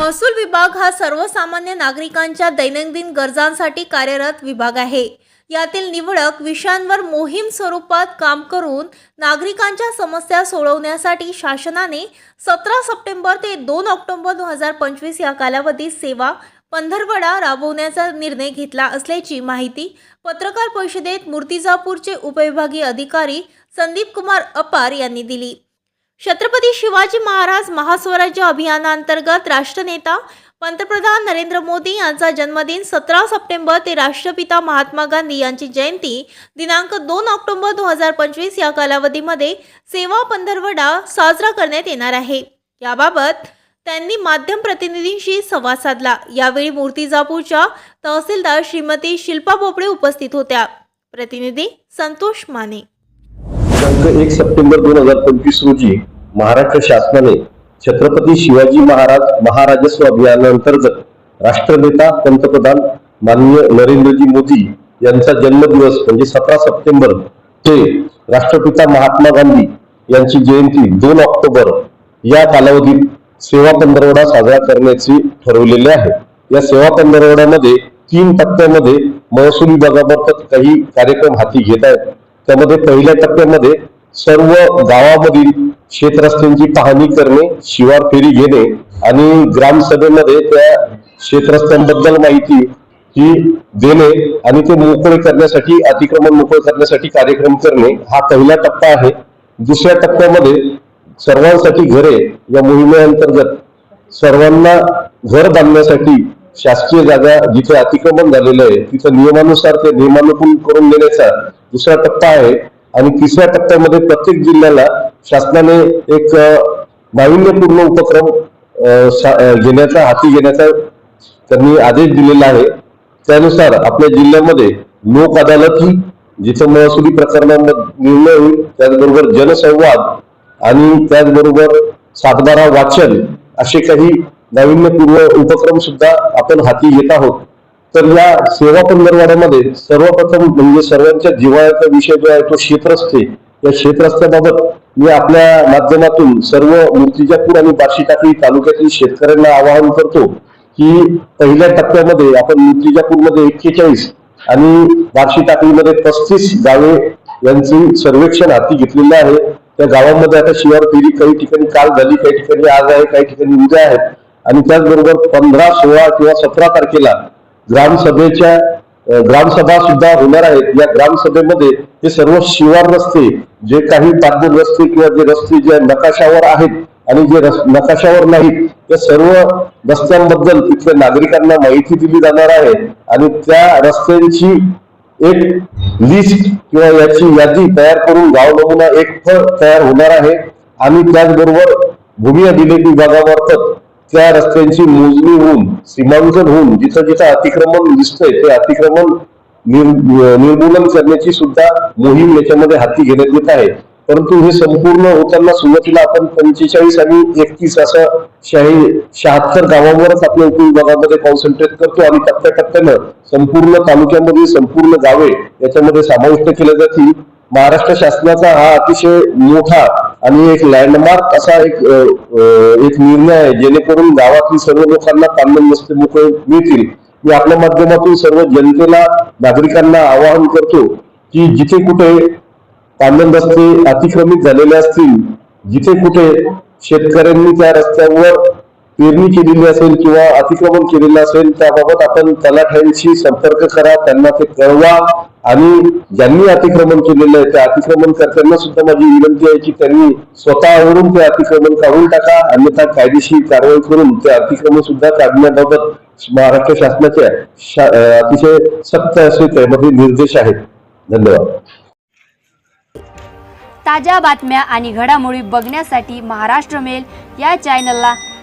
महसूल विभाग हा सर्वसामान्य नागरिकांच्या दैनंदिन गरजांसाठी कार्यरत विभाग आहे. यातील निवडक विषयांवर मोहीम स्वरूपात काम करून नागरिकांच्या समस्या सोडवण्यासाठी शासनाने सतरा सप्टेंबर ते दोन ऑक्टोबर दोन हजार पंचवीस या कालावधीत सेवा पंधरवडा राबवण्याचा निर्णय घेतला असल्याची माहिती पत्रकार परिषदेत मूर्तिजापूरचे उपविभागीय अधिकारी संदीप कुमार अपार यांनी दिली. छत्रपती शिवाजी महाराज महास्वराज्य अभियानांतर्गत राष्ट्रनेता पंतप्रधान नरेंद्र मोदी यांचा जन्मदिन सतरा सप्टेंबर ते राष्ट्रपिता महात्मा गांधी यांची जयंती दिनांक दोन ऑक्टोबर दोन हजार पंचवीस या कालावधीमध्ये सेवा पंधरवडा साजरा करण्यात येणार आहे. याबाबत त्यांनी माध्यम प्रतिनिधींशी संवाद साधला. यावेळी मूर्तिजापूरच्या तहसीलदार श्रीमती शिल्पा बोपडे उपस्थित होत्या. प्रतिनिधी संतोष माने. दिनांक एक सप्टेंबर दोन हजार पंचवीस रोजी महाराष्ट्र शासनाने छत्रपती शिवाजी महाराज महाराजस्व अभियानांतर्गत राष्ट्रनेता पंतप्रधान माननीय नरेंद्रजी मोदी यांचा जन्मदिवस म्हणजे सतरा सप्टेंबर ते राष्ट्रपिता महात्मा गांधी यांची जयंती दोन ऑक्टोबर या कालावधीत सेवा पंधरवडा साजरा करण्याचे ठरवलेले आहे. या सेवा पंधरवड्यामध्ये तीन टप्प्यामध्ये महसूल विभागामार्फत काही कार्यक्रम हाती घेत आहेत त्यामध्ये पहिल्या टप्प्यामध्ये सर्व गावामधील शेतरस्त्यांची पाहणी करणे शिवार फेरी घेणे आणि ग्रामसभेमध्ये त्या शेतरस्त्यांबद्दल माहिती ही देणे आणि ते मोकळे करण्यासाठी अतिक्रमण मोकळे करण्यासाठी कार्यक्रम करणे हा पहिला टप्पा आहे. दुसऱ्या टप्प्यामध्ये सर्वांसाठी घरे या मोहिमेअंतर्गत सर्वांना घर बांधण्यासाठी शासकीय जागा जिथे अतिक्रमण झालेलं आहे तिथं नियमानुसार ते नियमानुकूल करून देण्याचा दुसरा टप्पा आहे. आणि तिसऱ्या टप्प्यामध्ये प्रत्येक जिल्ह्याला शासनाने एक नाविन्यपूर्ण उपक्रम घेण्याचा हाती घेण्याचा त्यांनी आदेश दिलेला आहे. त्यानुसार आपल्या जिल्ह्यामध्ये लोक ही जिथं महसुली प्रकरणांमध्ये निर्णय होईल त्याचबरोबर जनसंवाद आणि त्याचबरोबर सातबारा वाचन असे काही नाविन्यपूर्व उपक्रम सुद्धा आपण हाती घेत आहोत. तर या सेवा पंधरवाड्यामध्ये सर्वप्रथम म्हणजे सर्वांच्या जिव्हाळ्याचा विषय जो आहे तो क्षेत्रस्थे या क्षेत्रस्थाबाबत मी आपल्या माध्यमातून सर्व मूर्तिजापूर आणि बार्शी टाकळी तालुक्यातील शेतकऱ्यांना आवाहन करतो की पहिल्या टप्प्यामध्ये आपण मूर्तिजापूरमध्ये एक्केचाळीस आणि बार्शी टाकळीमध्ये पस्तीस गावे यांची सर्वेक्षण हाती घेतलेले आहे. त्या गावांमध्ये आता शिवार फेरी काही ठिकाणी काल झाली काही ठिकाणी आज आहे काही ठिकाणी उद्या आहे. आणि त्याचबरोबर पंधरा सोळा किंवा सतरा तारखेला ग्रामसभेच्या ग्रामसभा सुद्धा होणार आहेत. या ग्रामसभेमध्ये हे सर्व शिवार रस्ते जे काही पाचदर रस्ते किंवा जे रस्ते जे नकाशावर आहेत आणि जे नकाशावर नाहीत त्या सर्व रस्त्यांबद्दल तिथल्या नागरिकांना माहिती दिली जाणार आहे. आणि त्या रस्त्यांची एक लिस्ट किंवा याची यादी तयार करून गाव नमुना एक फळ तयार होणार आहे. आणि त्याचबरोबर भूमी अभिलेख विभागामार्फत त्या रस्त्यांची मोजणी होऊन सीमांकन होऊन जिथं जिथं अतिक्रमण दिसतंय ते अतिक्रमण निर्मूलन करण्याची सुद्धा मोहीम याच्यामध्ये हाती घेण्यात येत आहे. परंतु हे संपूर्ण होताना सुरुवातीला आपण पंचेचाळीस आणि एकतीस असं शाही शहात्तर गावांवरच आपल्या उपविभागामध्ये कॉन्सन्ट्रेट करतो आणि टप्प्याटप्प्यानं संपूर्ण तालुक्यामध्ये संपूर्ण गावे याच्यामध्ये समाविष्ट केल्या जातील. महाराष्ट्र शासनाचा हा अतिशय मोठा आणि एक लँडमार्क असा एक एक निर्णय आहे जेणेकरून गावातील सर्व लोकांना पांढर रस्ते मोकळे मिळतील. मी आपल्या माध्यमातून सर्व जनतेला नागरिकांना आवाहन करतो की जिथे कुठे पांढर रस्ते अतिक्रमित झालेले असतील जिथे कुठे शेतकऱ्यांनी त्या रस्त्यावर पेरणी केलेली असेल किंवा अतिक्रमण केलेलं असेल त्याबाबत आपण तलाठ्यांशी संपर्क करा त्यांना ते कळवा. आणि ज्यांनी अतिक्रमण केलेलं आहे त्या अतिक्रमण करताना सुद्धा माझी विनंती आहे की त्यांनी स्वतःवरून ते अतिक्रमण काढून टाका. अन्यथा कायदेशीर कारवाई करून ते अतिक्रमण सुद्धा काढण्याबाबत महाराष्ट्र शासनाचे शा- अतिशय सक्त असे त्यामध्ये निर्देश आहेत. धन्यवाद. ताज्या बातम्या आणि घडामोडी बघण्यासाठी महाराष्ट्र मेल या चॅनलला